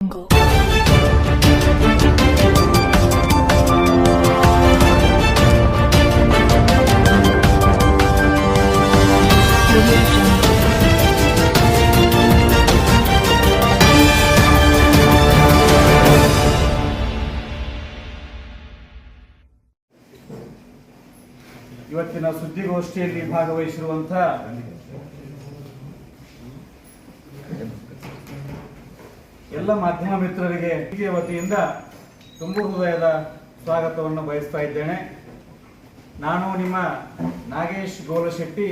jungle. Audio jungle. ಇವತ್ತಿನ ಸುದ್ದಿಗೋಷ್ಠಿಯಲ್ಲಿ ಭಾಗವಹಿಸಿರುವಂಥ ಎಲ್ಲ ಮಾಧ್ಯಮ ಮಿತ್ರರಿಗೆ ಹೀಗೆ ವತಿಯಿಂದ ತುಂಬು ಹೃದಯದ ಸ್ವಾಗತವನ್ನು ಬಯಸ್ತಾ ಇದ್ದೇನೆ. ನಾನು ನಿಮ್ಮ ನಾಗೇಶ್ ಗೋಲಶೆಟ್ಟಿ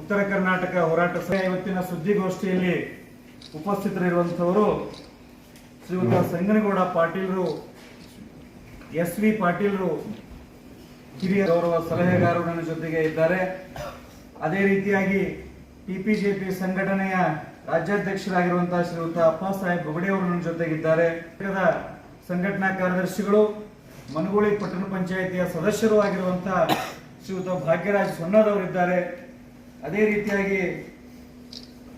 ಉತ್ತರ ಕರ್ನಾಟಕ ಹೋರಾಟ ಸಭೆ ಇವತ್ತಿನ ಸುದ್ದಿಗೋಷ್ಠಿಯಲ್ಲಿ ಉಪಸ್ಥಿತರಿರುವಂಥವರು ಶ್ರೀಯುತ ಸಂಗನಗೌಡ ಪಾಟೀಲ್ರು ಎಸ್ ವಿ ಪಾಟೀಲ್ರು ಹಿರಿಯ ಗೌರವ ಸಲಹೆಗಾರರು ನನ್ನ ಜೊತೆಗೆ ಇದ್ದಾರೆ. ಅದೇ ರೀತಿಯಾಗಿ ಟಿಪಿಜೆಪಿ ಸಂಘಟನೆಯ ರಾಜ್ಯಾಧ್ಯಕ್ಷರಾಗಿರುವಂತಹ ಶ್ರೀಯುತ ಅಪ್ಪ ಸಾಹೇಬ್ ಬೊಗಡೆ ಅವರು ನನ್ನ ಜೊತೆಗಿದ್ದಾರೆ ಸಂಘಟನಾ ಕಾರ್ಯದರ್ಶಿಗಳು, ಮನಗೋಳಿ ಪಟ್ಟಣ ಪಂಚಾಯಿತಿಯ ಸದಸ್ಯರು ಆಗಿರುವಂತಹ ಶ್ರೀಯುತ ಭಾಗ್ಯರಾಜ್ ಸೊನ್ನದವರಿದ್ದಾರೆ ಅದೇ ರೀತಿಯಾಗಿ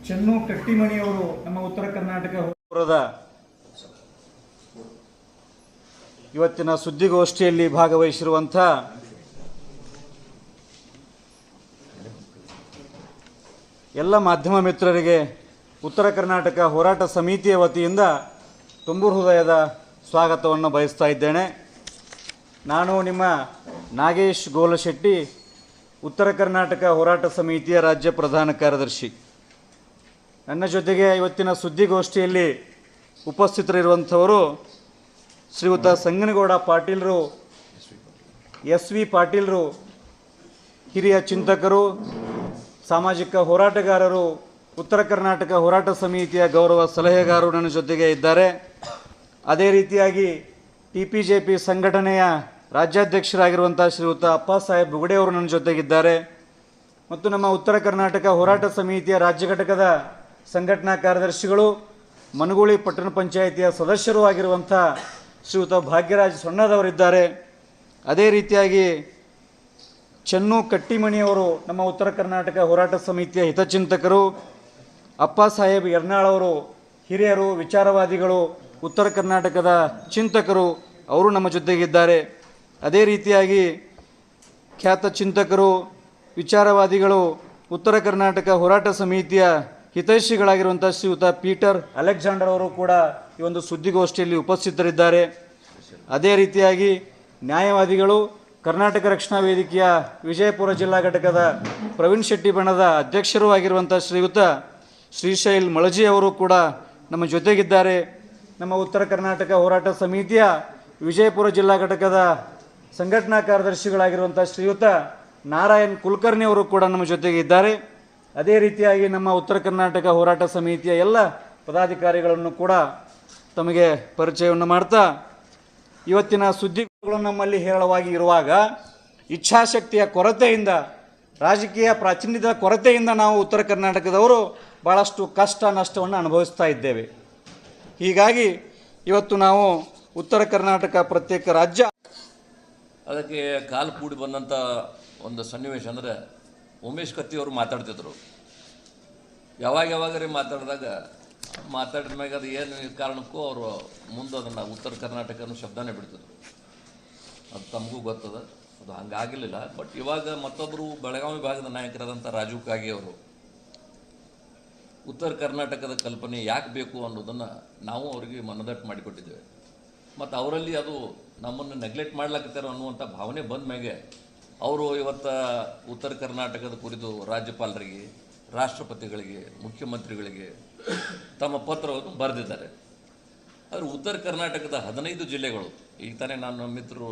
ಚೆನ್ನು ಕಟ್ಟಿಮಣಿಯವರು ನಮ್ಮ ಉತ್ತರ ಕರ್ನಾಟಕ ಪುರದ ಇವತ್ತಿನ ಸುದ್ದಿಗೋಷ್ಠಿಯಲ್ಲಿ ಭಾಗವಹಿಸಿರುವಂಥ ಎಲ್ಲ ಮಾಧ್ಯಮ ಮಿತ್ರರಿಗೆ ಉತ್ತರ ಕರ್ನಾಟಕ ಹೋರಾಟ ಸಮಿತಿಯ ವತಿಯಿಂದ ತುಂಬು ಹೃದಯದ ಸ್ವಾಗತವನ್ನು ಬಯಸ್ತಾ ಇದ್ದೇನೆ. ನಾನು ನಿಮ್ಮ ನಾಗೇಶ್ ಗೋಲಶೆಟ್ಟಿ, ಉತ್ತರ ಕರ್ನಾಟಕ ಹೋರಾಟ ಸಮಿತಿಯ ರಾಜ್ಯ ಪ್ರಧಾನ ಕಾರ್ಯದರ್ಶಿ. ನನ್ನ ಜೊತೆಗೆ ಇವತ್ತಿನ ಸುದ್ದಿಗೋಷ್ಠಿಯಲ್ಲಿ ಉಪಸ್ಥಿತರಿರುವಂಥವರು ಶ್ರೀಯುತ ಸಂಗನಗೌಡ ಪಾಟೀಲರು, ಎಸ್ ವಿ ಪಾಟೀಲರು, ಹಿರಿಯ ಚಿಂತಕರು, ಸಾಮಾಜಿಕ ಹೋರಾಟಗಾರರು ಉತ್ತರ ಕರ್ನಾಟಕ ಹೋರಾಟ ಸಮಿತಿಯ ಗೌರವ ಸಲಹೆಗಾರರು ನನ್ನ ಜೊತೆಗೆ ಇದ್ದಾರೆ. ಅದೇ ರೀತಿಯಾಗಿ ಟಿ ಪಿ ಜೆ ಪಿ ಸಂಘಟನೆಯ ರಾಜ್ಯಾಧ್ಯಕ್ಷರಾಗಿರುವಂಥ ಶ್ರೀಯುತ ಅಪ್ಪ ಸಾಹೇಬ್ ಬುಗಡೆ ಅವರು ನನ್ನ ಜೊತೆಗಿದ್ದಾರೆ. ಮತ್ತು ನಮ್ಮ ಉತ್ತರ ಕರ್ನಾಟಕ ಹೋರಾಟ ಸಮಿತಿಯ ರಾಜ್ಯ ಘಟಕದ ಸಂಘಟನಾ ಕಾರ್ಯದರ್ಶಿಗಳು, ಮನಗೂಳಿ ಪಟ್ಟಣ ಪಂಚಾಯಿತಿಯ ಸದಸ್ಯರು ಆಗಿರುವಂಥ ಶ್ರೀಯುತ ಭಾಗ್ಯರಾಜ್ ಸೊಣ್ಣದವರಿದ್ದಾರೆ. ಅದೇ ರೀತಿಯಾಗಿ ಚೆನ್ನು ಕಟ್ಟಿಮಣಿಯವರು ನಮ್ಮ ಉತ್ತರ ಕರ್ನಾಟಕ ಹೋರಾಟ ಸಮಿತಿಯ ಹಿತಚಿಂತಕರು ಅಪ್ಪ ಸಾಹೇಬ್ ಎರ್ನಾಳವರು ಹಿರಿಯರು, ವಿಚಾರವಾದಿಗಳು, ಉತ್ತರ ಕರ್ನಾಟಕದ ಚಿಂತಕರು, ಅವರು ನಮ್ಮ ಜೊತೆಗಿದ್ದಾರೆ. ಅದೇ ರೀತಿಯಾಗಿ ಖ್ಯಾತ ಚಿಂತಕರು, ವಿಚಾರವಾದಿಗಳು, ಉತ್ತರ ಕರ್ನಾಟಕ ಹೋರಾಟ ಸಮಿತಿಯ ಹಿತೈಷಿಗಳಾಗಿರುವಂಥ ಶ್ರೀಯುತ ಪೀಟರ್ ಅಲೆಕ್ಸಾಂಡರ್ ಅವರು ಕೂಡ ಈ ಒಂದು ಸುದ್ದಿಗೋಷ್ಠಿಯಲ್ಲಿ ಉಪಸ್ಥಿತರಿದ್ದಾರೆ. ಅದೇ ರೀತಿಯಾಗಿ ನ್ಯಾಯವಾದಿಗಳು, ಕರ್ನಾಟಕ ರಕ್ಷಣಾ ವೇದಿಕೆಯ ವಿಜಯಪುರ ಜಿಲ್ಲಾ ಘಟಕದ ಪ್ರವೀಣ್ ಶೆಟ್ಟಿ ಬಣದ ಅಧ್ಯಕ್ಷರೂ ಆಗಿರುವಂಥ ಶ್ರೀಯುತ ಶ್ರೀಶೈಲ್ ಮಳಜಿಯವರು ಕೂಡ ನಮ್ಮ ಜೊತೆಗಿದ್ದಾರೆ. ನಮ್ಮ ಉತ್ತರ ಕರ್ನಾಟಕ ಹೋರಾಟ ಸಮಿತಿಯ ವಿಜಯಪುರ ಜಿಲ್ಲಾ ಘಟಕದ ಸಂಘಟನಾ ಕಾರ್ಯದರ್ಶಿಗಳಾಗಿರುವಂಥ ಶ್ರೀಯುತ ನಾರಾಯಣ್ ಕುಲಕರ್ಣಿ ಅವರು ಕೂಡ ನಮ್ಮ ಜೊತೆಗೆ ಇದ್ದಾರೆ ಅದೇ ರೀತಿಯಾಗಿ ನಮ್ಮ ಉತ್ತರ ಕರ್ನಾಟಕ ಹೋರಾಟ ಸಮಿತಿಯ ಎಲ್ಲ ಪದಾಧಿಕಾರಿಗಳನ್ನು ಕೂಡ ತಮಗೆ ಪರಿಚಯವನ್ನು ಮಾಡ್ತಾ, ಇವತ್ತಿನ ಸುದ್ದಿಗಳು ನಮ್ಮಲ್ಲಿ ಹೇರಳವಾಗಿ ಇರುವಾಗ ಇಚ್ಛಾಶಕ್ತಿಯ ಕೊರತೆಯಿಂದ, ರಾಜಕೀಯ ಪ್ರಾಚೀನ್ಯದ ಕೊರತೆಯಿಂದ ನಾವು ಉತ್ತರ ಕರ್ನಾಟಕದವರು ಭಾಳಷ್ಟು ಕಷ್ಟ ನಷ್ಟವನ್ನು ಅನುಭವಿಸ್ತಾ ಇದ್ದೇವೆ. ಹೀಗಾಗಿ ಇವತ್ತು ನಾವು ಉತ್ತರ ಕರ್ನಾಟಕ ಪ್ರತ್ಯೇಕ ರಾಜ್ಯ ಅದಕ್ಕೆ ಕಾಲು ಕೂಡಿ ಬಂದಂಥ ಒಂದು ಸನ್ನಿವೇಶ ಅಂದರೆ ಉಮೇಶ್ ಕತ್ತಿಯವರು ಮಾತಾಡ್ತಿದ್ರು. ಯಾವಾಗ ಯಾವಾಗರೇ ಮಾತಾಡಿದಾಗ ಮಾತಾಡಿದ ಮ್ಯಾಗ ಅದು ಏನು ಕಾರಣಕ್ಕೂ ಅವರು ಮುಂದೆ ಅದನ್ನು ಉತ್ತರ ಕರ್ನಾಟಕ ಅನ್ನೋ ಶಬ್ದನೇ ಬಿಡ್ತಿದ್ರು. ಅದು ತಮಗೂ ಗೊತ್ತದ. ಅದು ಹಂಗಾಗಲಿಲ್ಲ ಬಟ್ ಇವಾಗ ಮತ್ತೊಬ್ಬರು ಬೆಳಗಾವಿ ಭಾಗದ ನಾಯಕರಾದಂಥ ರಾಜೀವ್ ಕಾಗೆ ಅವರು ಉತ್ತರ ಕರ್ನಾಟಕದ ಕಲ್ಪನೆ ಯಾಕೆ ಬೇಕು ಅನ್ನೋದನ್ನು ನಾವು ಅವರಿಗೆ ಮನದಟ್ಟು ಮಾಡಿಕೊಟ್ಟಿದ್ದೇವೆ. ಮತ್ತು ಅವರಲ್ಲಿ ಅದು ನಮ್ಮನ್ನು ನೆಗ್ಲೆಕ್ಟ್ ಮಾಡ್ಲಾಕತ್ತಾರ ಅನ್ನುವಂಥ ಭಾವನೆ ಬಂದ ಮ್ಯಾಗೆ ಅವರು ಇವತ್ತು ಉತ್ತರ ಕರ್ನಾಟಕದ ಕುರಿತು ರಾಜ್ಯಪಾಲರಿಗೆ, ರಾಷ್ಟ್ರಪತಿಗಳಿಗೆ, ಮುಖ್ಯಮಂತ್ರಿಗಳಿಗೆ ತಮ್ಮ ಪತ್ರವನ್ನು ಬರೆದಿದ್ದಾರೆ. ಆದರೆ ಉತ್ತರ ಕರ್ನಾಟಕದ ಹದಿನೈದು ಜಿಲ್ಲೆಗಳು, ಈಗ ತಾನೇ ನಾನು ಮಿತ್ರರು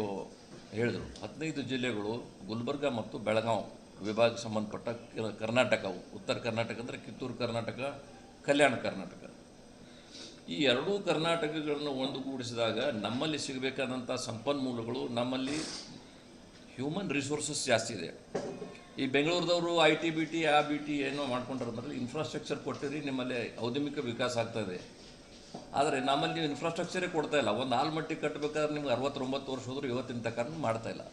ಹೇಳಿದರು, ಹದಿನೈದು ಜಿಲ್ಲೆಗಳು ಗುಲ್ಬರ್ಗ ಮತ್ತು ಬೆಳಗಾವಿ ವಿಭಾಗಕ್ಕೆ ಸಂಬಂಧಪಟ್ಟ ಕರ್ನಾಟಕ, ಉತ್ತರ ಕರ್ನಾಟಕ ಅಂದರೆ ಕಿತ್ತೂರು ಕರ್ನಾಟಕ, ಕಲ್ಯಾಣ ಕರ್ನಾಟಕ. ಈ ಎರಡೂ ಕರ್ನಾಟಕಗಳನ್ನು ಒಂದುಗೂಡಿಸಿದಾಗ ನಮ್ಮಲ್ಲಿ ಸಿಗಬೇಕಾದಂಥ ಸಂಪನ್ಮೂಲಗಳು ನಮ್ಮಲ್ಲಿ ಹ್ಯೂಮನ್ ರಿಸೋರ್ಸಸ್ ಜಾಸ್ತಿ ಇದೆ. ಈ ಬೆಂಗಳೂರದವರು ಐ ಟಿ ಬಿ ಟಿ ಆ ಬಿ ಟಿ ಏನೋ ಮಾಡ್ಕೊಂಡ್ರೆ ಇನ್ಫ್ರಾಸ್ಟ್ರಕ್ಚರ್ ಕೊಟ್ಟಿರಿ, ನಿಮ್ಮಲ್ಲಿ ಔದ್ಯಮಿಕ ವಿಕಾಸ ಆಗ್ತದೆ ಆದರೆ ನಮ್ಮಲ್ಲಿ ಇನ್ಫ್ರಾಸ್ಟ್ರಕ್ಚರೇ ಕೊಡ್ತಾ ಇಲ್ಲ. ಒಂದು ಆಲ್ಮಟ್ಟಿ ಕಟ್ಟಬೇಕಾದ್ರೆ ನಿಮ್ಗೆ ಅರವತ್ತೊಂಬತ್ತು ವರ್ಷ ಹೋದ್ರೆ ಇವತ್ತಿನ ತಕ್ಕ ಮಾಡ್ತಾ ಇಲ್ಲ.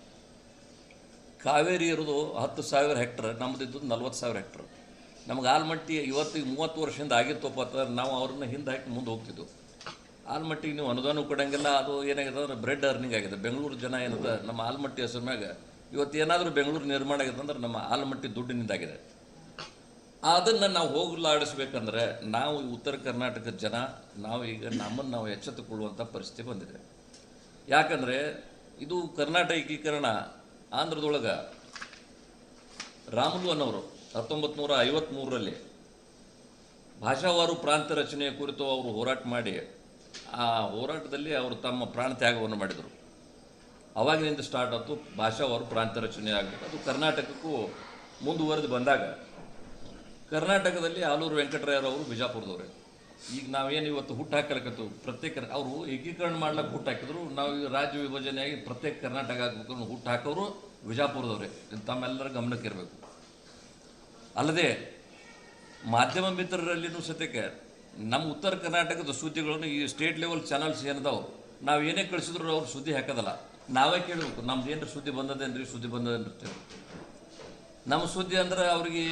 ಕಾವೇರಿ ಇರೋದು ಹತ್ತು ಸಾವಿರ ಹೆಕ್ಟರ್ ನಮ್ಮದಿದ್ದು ನಲ್ವತ್ತು ಸಾವಿರ ಹೆಕ್ಟರ್. ನಮ್ಗೆ ಆಲ್ಮಟ್ಟಿ ಇವತ್ತಿಗೆ ಮೂವತ್ತು ವರ್ಷದಿಂದ ಆಗಿತ್ತಪ್ಪ ಅಂತಂದ್ರೆ ನಾವು ಅವ್ರನ್ನ ಹಿಂದೆ ಹಾಕಿ ಮುಂದೆ ಹೋಗ್ತಿದ್ವು. ಆಲ್ಮಟ್ಟಿಗೆ ನೀವು ಅನುದಾನ ಕೊಡೋಂಗಿಲ್ಲ, ಅದು ಏನಾಗಿದೆ ಅಂದ್ರೆ ಬ್ರೆಡ್ ಅರ್ನಿಂಗ್ ಆಗಿದೆ. ಬೆಂಗಳೂರು ಜನ ಏನದ, ನಮ್ಮ ಆಲ್ಮಟ್ಟಿ ಹೆಸರು ಮ್ಯಾಗ ಇವತ್ತು ಏನಾದರೂ ಬೆಂಗಳೂರು ನಿರ್ಮಾಣ ಆಗಿದೆ ಅಂದ್ರೆ ನಮ್ಮ ಆಲ್ಮಟ್ಟಿ ದುಡ್ಡಿನಿಂದಾಗಿದೆ ಅದನ್ನು ನಾವು ಹೋಗಲಾಡಿಸ್ಬೇಕಂದ್ರೆ ನಾವು ಉತ್ತರ ಕರ್ನಾಟಕದ ಜನ, ನಾವು ಈಗ ನಮ್ಮನ್ನು ನಾವು ಎಚ್ಚೆತ್ತುಕೊಳ್ಳುವಂಥ ಪರಿಸ್ಥಿತಿ ಬಂದಿದೆ. ಯಾಕಂದರೆ ಇದು ಕರ್ನಾಟಕ ಏಕೀಕರಣ ಆಂಧ್ರದೊಳಗೆ ರಾಮುಲು ಅನ್ನೋರು ಹತ್ತೊಂಬತ್ತು ನೂರ ಐವತ್ತ್ಮೂರರಲ್ಲಿ ಭಾಷಾವಾರು ಪ್ರಾಂತ ರಚನೆಯ ಕುರಿತು ಅವರು ಹೋರಾಟ ಮಾಡಿ, ಆ ಹೋರಾಟದಲ್ಲಿ ಅವರು ತಮ್ಮ ಪ್ರಾಣ ತ್ಯಾಗವನ್ನು ಮಾಡಿದರು. ಅವಾಗಿನಿಂದ ಸ್ಟಾರ್ಟ್ ಆಯಿತು ಭಾಷಾವಾರು ಪ್ರಾಂತ ರಚನೆ ಆಗಬೇಕು. ಅದು ಕರ್ನಾಟಕಕ್ಕೂ ಮುಂದುವರೆದು ಬಂದಾಗ, ಕರ್ನಾಟಕದಲ್ಲಿ ಆಲೂರು ವೆಂಕಟರಾಯರವರು ಬಿಜಾಪುರದವ್ರೆ. ಈಗ ನಾವೇನು ಇವತ್ತು ಹುಟ್ಟು ಹಾಕಲಕತ್ತು? ಪ್ರತ್ಯೇಕ ಅವರು ಏಕೀಕರಣ ಮಾಡ್ಲಿಕ್ಕೆ ಹುಟ್ಟು ಹಾಕಿದ್ರು. ನಾವು ರಾಜ್ಯ ವಿಭಜನೆಯಾಗಿ ಪ್ರತ್ಯೇಕ ಕರ್ನಾಟಕ ಆಗಬೇಕು ಹುಟ್ಟು ಹಾಕೋರು ವಿಜಾಪುರದವ್ರೆ. ತಮ್ಮೆಲ್ಲರ ಗಮನಕ್ಕೆ ಇರಬೇಕು. ಅಲ್ಲದೆ ಮಾಧ್ಯಮ ಮಿತ್ರರಲ್ಲಿನೂ ಸತ್ಯಕ್ಕೆ ನಮ್ಮ ಉತ್ತರ ಕರ್ನಾಟಕದ ಸುದ್ದಿಗಳನ್ನು ಈ ಸ್ಟೇಟ್ ಲೆವೆಲ್ ಚಾನಲ್ಸ್ ಏನದವು? ನಾವು ಏನೇ ಕಳಿಸಿದ್ರು ಅವ್ರು ಸುದ್ದಿ ಹಾಕೋದಲ್ಲ. ನಾವೇ ಕೇಳಬೇಕು. ನಮ್ದು ಏನು ಸುದ್ದಿ ಬಂದದೇನ್ರಿ? ಸುದ್ದಿ ಬಂದದೇನಿರ್ತೇವೆ ನಮ್ಮ ಸುದ್ದಿ ಅಂದ್ರೆ ಅವ್ರಿಗೆ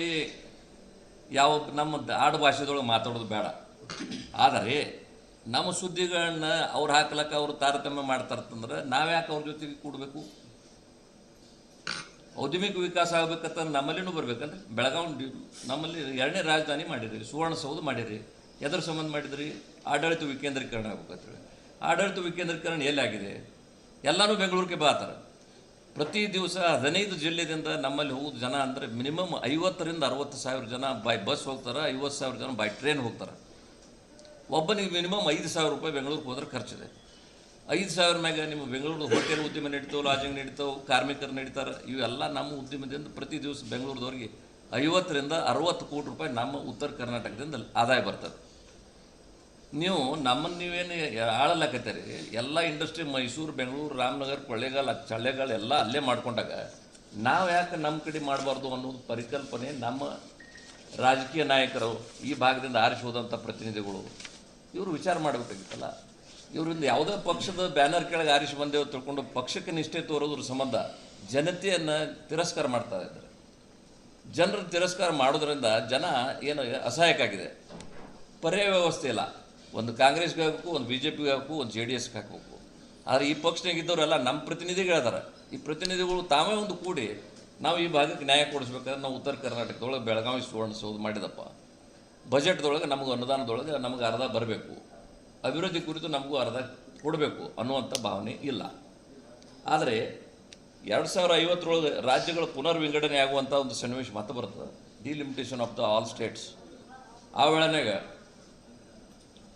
ಯಾವ ನಮ್ಮ ಆಡು ಭಾಷೆದೊಳಗೆ ಮಾತಾಡೋದು ಬೇಡ. ಆದರೆ ನಮ್ಮ ಸುದ್ದಿಗಳನ್ನ ಅವ್ರು ಹಾಕ್ಲಕ್ಕ ಅವರು ತಾರತಮ್ಯ ಮಾಡ್ತಾರಂತಂದ್ರೆ ನಾವ್ಯಾಕೆ ಅವ್ರ ಜೊತೆಗೆ ಕೂಡಬೇಕು? ಔದ್ಯಮಿಕ ವಿಕಾಸ ಆಗ್ಬೇಕಂತ ನಮ್ಮಲ್ಲಿನೂ ಬರ್ಬೇಕಂದ್ರೆ ಬೆಳಗಾವಿ ನಮ್ಮಲ್ಲಿ ಎರಡನೇ ರಾಜಧಾನಿ ಮಾಡಿರಿ ಸುವರ್ಣಸೌಧ ಮಾಡಿರಿ ಎದ್ರ ಸಂಬಂಧ ಮಾಡಿದ್ರಿ? ಆಡಳಿತ ವಿಕೇಂದ್ರೀಕರಣ ಆಗ್ಬೇಕಂತೇಳಿ. ಆಡಳಿತ ವಿಕೇಂದ್ರೀಕರಣ ಎಲ್ಲಿ ಆಗಿದೆ ಎಲ್ಲನೂ ಬೆಂಗಳೂರಿಗೆ ಬಾತಾರೆ ಪ್ರತಿ ದಿವಸ ಹದಿನೈದು ಜಿಲ್ಲೆದಿಂದ ನಮ್ಮಲ್ಲಿ ಹೋಗೋದು ಜನ ಅಂದರೆ ಮಿನಿಮಮ್ ಐವತ್ತರಿಂದ ಅರವತ್ತು ಸಾವಿರ ಜನ ಬೈ ಬಸ್ ಹೋಗ್ತಾರೆ, ಐವತ್ತು ಸಾವಿರ ಜನ ಬೈ ಟ್ರೈನ್ ಹೋಗ್ತಾರೆ. ಒಬ್ಬನಿಗೆ ಮಿನಿಮಮ್ ಐದು ಸಾವಿರ ರೂಪಾಯಿ ಬೆಂಗಳೂರಿಗೆ ಹೋದ್ರೆ ಖರ್ಚಿದೆ. ಐದು ಸಾವಿರ ಮ್ಯಾಗ ನಿಮ್ಮ ಬೆಂಗಳೂರು ಹೋಟೆಲ್ ಉದ್ಯಮ ನಡೀತಾವೆ, ಲಾಜಿಂಗ್ ನಡೀತಾವೆ, ಕಾರ್ಮಿಕರು ನಡೀತಾರೆ, ಇವೆಲ್ಲ ನಮ್ಮ ಉದ್ಯಮದಿಂದ ಪ್ರತಿ ದಿವಸ ಬೆಂಗಳೂರದವ್ರಿಗೆ ಐವತ್ತರಿಂದ ಅರವತ್ತು ಕೋಟಿ ರೂಪಾಯಿ ನಮ್ಮ ಉತ್ತರ ಕರ್ನಾಟಕದಿಂದ ಆದಾಯ ಬರ್ತದೆ. ನೀವು ನಮ್ಮನ್ನು ನೀವೇನು ಆಳಲಕತ್ತೀರಿ? ಎಲ್ಲ ಇಂಡಸ್ಟ್ರಿ ಮೈಸೂರು, ಬೆಂಗಳೂರು, ರಾಮನಗರ, ಕೊಳ್ಳೇಗಾಲ ಚಳ್ಳೆಗಾಲ ಎಲ್ಲ ಅಲ್ಲೇ ಮಾಡ್ಕೊಂಡಾಗ ನಾವು ಯಾಕೆ ನಮ್ಮ ಕಡೆ ಮಾಡಬಾರ್ದು ಅನ್ನೋದು ಪರಿಕಲ್ಪನೆ ನಮ್ಮ ರಾಜಕೀಯ ನಾಯಕರು ಈ ಭಾಗದಿಂದ ಆರಿಸೋದಂಥ ಪ್ರತಿನಿಧಿಗಳು ಇವರು ವಿಚಾರ ಮಾಡಬೇಕಾಗಿತ್ತಲ್ಲ? ಇವರಿಂದ ಯಾವುದೇ ಪಕ್ಷದ ಬ್ಯಾನರ್ ಕೆಳಗೆ ಆರಿಸಿ ಬಂದೇವು ತಿಳ್ಕೊಂಡು ಪಕ್ಷಕ್ಕೆ ನಿಷ್ಠೆ ತೋರೋದ್ರ ಸಂಬಂಧ ಜನತೆಯನ್ನು ತಿರಸ್ಕಾರ ಮಾಡ್ತಾ ಇದ್ದಾರೆ. ಜನರು ತಿರಸ್ಕಾರ ಮಾಡೋದ್ರಿಂದ ಜನ ಏನು ಅಸಹಾಯಕ್ಕಾಗಿದೆ ಪರ್ಯಾಯ ವ್ಯವಸ್ಥೆ ಇಲ್ಲ. ಒಂದು ಕಾಂಗ್ರೆಸ್ಗೆ ಹಾಕಬೇಕು ಒಂದು ಬಿ ಜೆ ಪಿಗೆ ಹಾಕಬೇಕು ಒಂದು ಜೆ ಡಿ ಎಸ್ಗೆ ಹಾಕಬೇಕು. ಆದರೆ ಈ ಪಕ್ಷನಾಗ ಇದ್ದವರೆಲ್ಲ ನಮ್ಮ ಪ್ರತಿನಿಧಿಗಳು ಅದಾರ ಈ ಪ್ರತಿನಿಧಿಗಳು ತಾವೇ ಒಂದು ಕೂಡಿ ನಾವು ಈ ಭಾಗಕ್ಕೆ ನ್ಯಾಯ ಕೊಡಿಸ್ಬೇಕಾದ್ರೆ ನಾವು ಉತ್ತರ ಕರ್ನಾಟಕದೊಳಗೆ ಬೆಳಗಾವಿ ಸುವರ್ಣ ಸೌಧ ಮಾಡಿದಪ್ಪ. ಬಜೆಟ್ದೊಳಗೆ ನಮಗೆ ಅನುದಾನದೊಳಗೆ ನಮಗೆ ಅರ್ಧ ಬರಬೇಕು. ಅಭಿವೃದ್ಧಿ ಕುರಿತು ನಮಗೂ ಅರ್ಧ ಕೊಡಬೇಕು ಅನ್ನುವಂಥ ಭಾವನೆ ಇಲ್ಲ. ಆದರೆ ಎರಡು ಸಾವಿರ ಐವತ್ತರೊಳಗೆ ರಾಜ್ಯಗಳ ಪುನರ್ ವಿಂಗಡಣೆ ಆಗುವಂಥ ಒಂದು ಸನ್ನಿವೇಶ ಮತ್ತೆ ಬರ್ತದೆ. Delimitation of the all states ಆ ವೇಳೆನಾಗ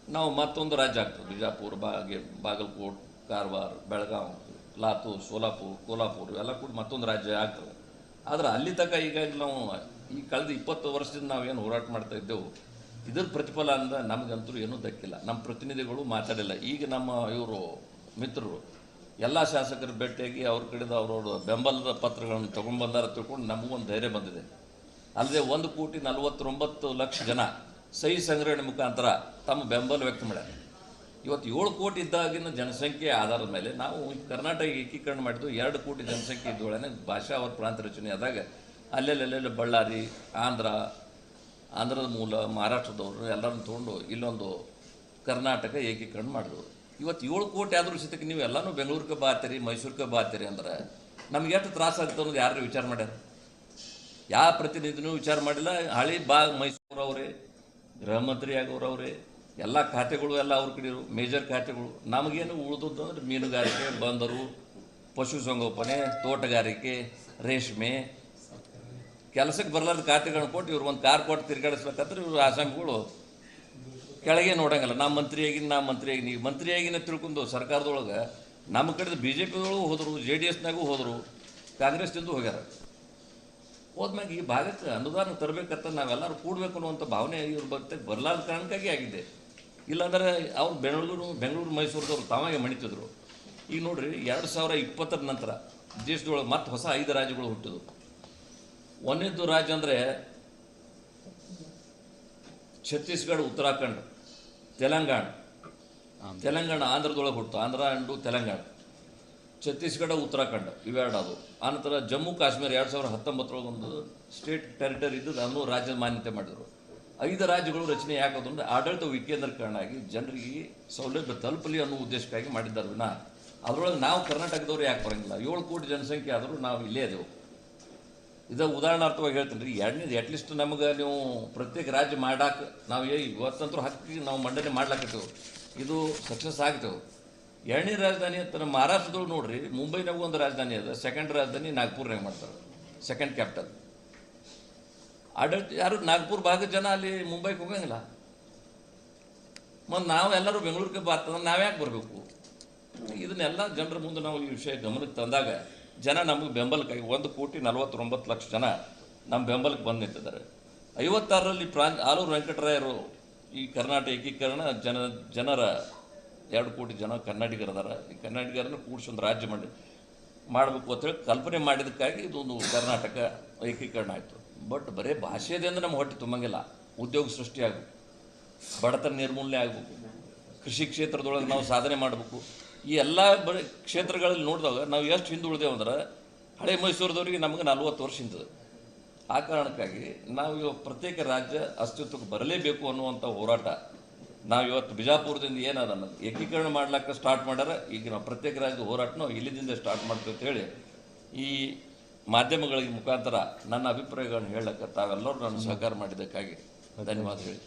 ನಾವು ಮತ್ತೊಂದು ರಾಜ್ಯ ಆಗ್ತದೆ. ಬಿಜಾಪುರ, ಬಾಗೆ, ಬಾಗಲಕೋಟ್, ಕಾರವಾರ ಬೆಳಗಾವಿ ಲಾತೂರ್, ಸೋಲಾಪುರ್, ಕೋಲಾಪುರ್ ಇವೆಲ್ಲ ಕೂಡ ಮತ್ತೊಂದು ರಾಜ್ಯ ಆಗ್ತದೆ. ಆದರೆ ಅಲ್ಲಿ ತನಕ ಈಗ ನಾವು ಈ ಕಳೆದ ಇಪ್ಪತ್ತು ವರ್ಷದಿಂದ ನಾವೇನು ಹೋರಾಟ ಮಾಡ್ತಾ ಇದ್ದೆವು, ಇದ್ರ ಪ್ರತಿಫಲ ಅಂದ ನಮಗಂತೂ ಏನೂ ದಕ್ಕಿಲ್ಲ. ನಮ್ಮ ಪ್ರತಿನಿಧಿಗಳು ಮಾತಾಡಿಲ್ಲ. ಈಗ ನಮ್ಮ ಇವರು ಮಿತ್ರರು, ಎಲ್ಲ ಶಾಸಕರು ಭೇಟಿಯಾಗಿ ಅವ್ರ ಕಡೆದ ಅವ್ರವ್ರ ಬೆಂಬಲದ ಪತ್ರಗಳನ್ನು ತೊಗೊಂಡ್ಬಂದಾರ ತಿಳ್ಕೊಂಡು ನಮಗೊಂದು ಧೈರ್ಯ ಬಂದಿದೆ. ಅಲ್ಲದೆ ಒಂದು ಕೋಟಿ ನಲವತ್ತೊಂಬತ್ತು ಲಕ್ಷ ಜನ ಸಹಿ ಸಂಗ್ರಹಣೆ ಮುಖಾಂತರ ತಮ್ಮ ಬೆಂಬಲ ವ್ಯಕ್ತ ಮಾಡ್ಯಾರ. ಇವತ್ತು ಏಳು ಕೋಟಿ ಇದ್ದಾಗಿನ ಜನಸಂಖ್ಯೆ ಆಧಾರದ ಮೇಲೆ ನಾವು ಕರ್ನಾಟಕ ಏಕೀಕರಣ ಮಾಡಿದ್ದು ಎರಡು ಕೋಟಿ ಜನಸಂಖ್ಯೆ ಇದ್ದೊಳನೆ ಭಾಷಾ ಅವರ ಪ್ರಾಂತ ರಚನೆ ಆದಾಗ ಅಲ್ಲೆಲ್ಲೆಲ್ಲೆಲ್ಲ ಬಳ್ಳಾರಿ, ಆಂಧ್ರ, ಆಂಧ್ರದ ಮೂಲ, ಮಹಾರಾಷ್ಟ್ರದವರು ಎಲ್ಲರನ್ನು ತೊಗೊಂಡು ಇಲ್ಲೊಂದು ಕರ್ನಾಟಕ ಏಕೀಕರಣ ಮಾಡಿದ್ರು. ಇವತ್ತು ಏಳು ಕೋಟಿ ಆದರೂ ಸಿತಕ್ಕೆ ನೀವು ಎಲ್ಲನೂ ಬೆಂಗಳೂರಿಗೆ ಬಾತೀರಿ ಮೈಸೂರಿಗೆ ಬಾತೀರಿ ಅಂದ್ರೆ ನಮ್ಗೆ ಎಷ್ಟು ತ್ರಾಸ ಆಗುತ್ತೆ ಅನ್ನೋದು ಯಾರು ವಿಚಾರ ಮಾಡ್ಯಾರ? ಯಾವ ಪ್ರತಿನಿಧಿನೂ ವಿಚಾರ ಮಾಡಿಲ್ಲ. ಹಳಿ ಬಾ ಮೈಸೂರು ಅವರೇ ಗೃಹ ಮಂತ್ರಿ ಆಗೋರವ್ರೆ, ಎಲ್ಲ ಖಾತೆಗಳು ಎಲ್ಲ ಅವ್ರ ಕಡೆ ಮೇಜರ್ ಖಾತೆಗಳು. ನಮಗೇನು ಉಳಿದದ್ದು ಅಂದ್ರೆ ಮೀನುಗಾರಿಕೆ, ಬಂದರು, ಪಶುಸಂಗೋಪನೆ, ತೋಟಗಾರಿಕೆ, ರೇಷ್ಮೆ ಕೆಲಸಕ್ಕೆ ಬರಲಾರ್ದ ಖಾತೆಗಳನ್ನ ಕೊಟ್ಟು ಇವ್ರು ಒಂದು ಕಾರ್ ಕೊಟ್ಟು ತಿರ್ಗಾಡಿಸ್ಬೇಕಂದ್ರೆ ಇವರು ಆಸಾಮಿಗಳು ಕೆಳಗೆ ನೋಡಂಗಿಲ್ಲ. ನಾ ಮಂತ್ರಿಯಾಗಿನ ನಾ ಮಂತ್ರಿಯಾಗಿ ನೀವು ಮಂತ್ರಿಯಾಗಿನ ತಿಳ್ಕೊಂಡು ಸರ್ಕಾರದೊಳಗೆ ನಮ್ಮ ಕಡೆದು ಬಿ ಜೆ ಪಿದೊಳಗೂ ಹೋದರು ಜೆ ಡಿ ಎಸ್ನಾಗೂ ಹೋದರು, ಕಾಂಗ್ರೆಸ್ನಿಂದ ಹೋಗ್ಯಾರ. ಹೋದ್ಮ್ಯಾಗ ಈ ಭಾಗಕ್ಕೆ ಅನುದಾನ ತರಬೇಕಂತ ನಾವೆಲ್ಲರೂ ಕೂಡಬೇಕು ಅನ್ನುವಂಥ ಭಾವನೆ ಇವ್ರ ಬಗ್ಗೆ ಬರಲಾರ್ದ ಕಾರಣಕ್ಕಾಗಿ ಆಗಿದೆ. ಇಲ್ಲಾಂದರೆ ಅವ್ರು ಬೆಂಗಳೂರು ಬೆಂಗಳೂರು, ಮೈಸೂರದವ್ರು ತಾವಾಗೆ ಮಣಿತಿದ್ರು. ಈಗ ನೋಡ್ರಿ, ಎರಡು ಸಾವಿರ ಇಪ್ಪತ್ತರ ನಂತರ ದೇಶದೊಳಗೆ ಮತ್ತೆ ಹೊಸ ಐದು ರಾಜ್ಯಗಳು ಹುಟ್ಟಿದ್ವು. ಒಂದನೇದ್ದು ರಾಜ್ಯ ಅಂದರೆ ಛತ್ತೀಸ್ಗಢ ಉತ್ತರಾಖಂಡ್ ತೆಲಂಗಾಣ. ತೆಲಂಗಾಣ ಆಂಧ್ರದೊಳಗೆ ಹುಟ್ಟು ಆಂಧ್ರ ಅಂಡು ತೆಲಂಗಾಣ. ಛತ್ತೀಸ್ಗಢ ಉತ್ತರಾಖಂಡ್ ಇವೆರಡು ಅದು. ಆನಂತರ ಜಮ್ಮು ಕಾಶ್ಮೀರ ಎರಡು ಸಾವಿರದ ಹತ್ತೊಂಬತ್ತರೊಳಗೆ ಒಂದು ಸ್ಟೇಟ್ ಟೆರಿಟರಿ ಇದ್ದು ಅದನ್ನು ರಾಜ್ಯದ ಮಾನ್ಯತೆ ಮಾಡಿದರು. ಐದು ರಾಜ್ಯಗಳು ರಚನೆ ಯಾಕೋದು ಅಂದ್ರೆ ಆಡಳಿತ ವಿಕೇಂದ್ರೀಕರಣ ಆಗಿ ಜನರಿಗೆ ಸೌಲಭ್ಯ ತಲುಪಲಿ ಅನ್ನೋ ಉದ್ದೇಶಕ್ಕಾಗಿ ಮಾಡಿದ್ದಾರೆ ವಿನ. ಅದರೊಳಗೆ ನಾವು ಕರ್ನಾಟಕದವರು ಯಾಕೆ ಬರೋಂಗಿಲ್ಲ? ಏಳು ಕೋಟಿ ಜನಸಂಖ್ಯೆ ಆದರೂ ನಾವು ಇಲ್ಲೇ ಅದೇವು ಇದು ಉದಾಹರಣಾರ್ಥವಾಗಿ ಹೇಳ್ತೀನಿ ರೀ ಎರಡನೇದು ಅಟ್ಲೀಸ್ಟ್ ನಮಗೆ ನೀವು ಪ್ರತ್ಯೇಕ ರಾಜ್ಯ ಮಾಡಾಕ, ನಾವು ಇವತ್ತಂತೂ ಹಕ್ಕಿ ನಾವು ಮಂಡನೆ ಮಾಡ್ಲಾಕತ್ತೇವೆ. ಇದು ಸಕ್ಸಸ್ ಆಗ್ತೇವೆ. ಎರಡನೇ ರಾಜಧಾನಿ ಅಂತ ನಮ್ಮ ಮಹಾರಾಷ್ಟ್ರದೊಳಗೆ ನೋಡ್ರಿ, ಮುಂಬೈನಾಗೂ ಒಂದು ರಾಜಧಾನಿ ಅದ ಸೆಕೆಂಡ್ ರಾಜಧಾನಿ ನಾಗ್ಪುರ್ನಾಗ ಮಾಡ್ತಾರೆ ಸೆಕೆಂಡ್ ಕ್ಯಾಪಿಟಲ್ ಆಡಳಿತ ಯಾರು, ನಾಗ್ಪುರ್ ಭಾಗದ ಜನ ಅಲ್ಲಿ ಮುಂಬೈಗೆ ಹೋಗಂಗಿಲ್ಲ. ಮತ್ತು ನಾವು ಎಲ್ಲರೂ ಬೆಂಗಳೂರಿಗೆ ಬರ್ತದ ನಾವು ಯಾಕೆ ಬರಬೇಕು? ಇದನ್ನೆಲ್ಲ ಜನರ ಮುಂದೆ ನಾವು ಈ ವಿಷಯ ಗಮನಕ್ಕೆ ತಂದಾಗ ಜನ ನಮಗೆ ಬೆಂಬಲಕ್ಕಾಗಿ ಒಂದು ಕೋಟಿ ನಲವತ್ತೊಂಬತ್ತು ಲಕ್ಷ ಜನ ನಮ್ಮ ಬೆಂಬಲಕ್ಕೆ ಬಂದು ನಿಂತಿದ್ದಾರೆ ಐವತ್ತಾರರಲ್ಲಿ ಪ್ರಾಂತ್ ಆಲೂರು ವೆಂಕಟರಾಯರು ಈ ಕರ್ನಾಟಕ ಏಕೀಕರಣ, ಜನ, ಜನರ ಎರಡು ಕೋಟಿ ಜನ ಕನ್ನಡಿಗರದಾರ. ಈ ಕನ್ನಡಿಗರನ್ನು ಕೂಡಿಸಿ ಒಂದು ರಾಜ್ಯ ಮಾಡಿ, ಮಾಡಬೇಕು ಅಂತೇಳಿ ಕಲ್ಪನೆ ಮಾಡಿದ್ದಕ್ಕಾಗಿ ಇದೊಂದು ಕರ್ನಾಟಕ ಏಕೀಕರಣ ಆಯಿತು. ಬಟ್ ಬರೀ ಭಾಷೆದಿಂದ ನಮ್ಮ ಹೊಟ್ಟೆ ತುಂಬಂಗಿಲ್ಲ. ಉದ್ಯೋಗ ಸೃಷ್ಟಿಯಾಗಬೇಕು ಬಡತನ ನಿರ್ಮೂಲನೆ ಆಗಬೇಕು. ಕೃಷಿ ಕ್ಷೇತ್ರದೊಳಗೆ ನಾವು ಸಾಧನೆ ಮಾಡಬೇಕು. ಈ ಎಲ್ಲ ಬ ಕ್ಷೇತ್ರಗಳಲ್ಲಿ ನೋಡಿದಾಗ ನಾವು ಎಷ್ಟು ಹಿಂದುಳಿದೇವು ಅಂದ್ರೆ ಹಳೆ ಮೈಸೂರದವ್ರಿಗೆ ನಮಗೆ ನಲ್ವತ್ತು ವರ್ಷ ಹಿಂದೆ ಆ ಕಾರಣಕ್ಕಾಗಿ ನಾವು ಇವಾಗ ಪ್ರತ್ಯೇಕ ರಾಜ್ಯ ಅಸ್ತಿತ್ವಕ್ಕೆ ಬರಲೇಬೇಕು ಅನ್ನುವಂಥ ಹೋರಾಟ ನಾವು ಇವತ್ತು ಬಿಜಾಪುರದಿಂದ ಏನದ ಏಕೀಕರಣ ಮಾಡ್ಲಿಕ್ಕೆ ಸ್ಟಾರ್ಟ್ ಮಾಡ್ಯಾರ, ಈಗ ನಾವು ಪ್ರತ್ಯೇಕ ರಾಜ್ಯದ ಹೋರಾಟ ನಾವು ಇಲ್ಲಿಂದ ಸ್ಟಾರ್ಟ್ ಮಾಡ್ತೀವಿ ಅಂತ ಹೇಳಿ ಈ ಮಾಧ್ಯಮಗಳಿಗೆ ಮುಖಾಂತರ ನನ್ನ ಅಭಿಪ್ರಾಯಗಳನ್ನು ಹೇಳಕ್ಕೆ ತಾವೆಲ್ಲರೂ ನನ್ನ ಸಹಕಾರ ಮಾಡಿದ್ದಕ್ಕಾಗಿ ಧನ್ಯವಾದ ಹೇಳಿ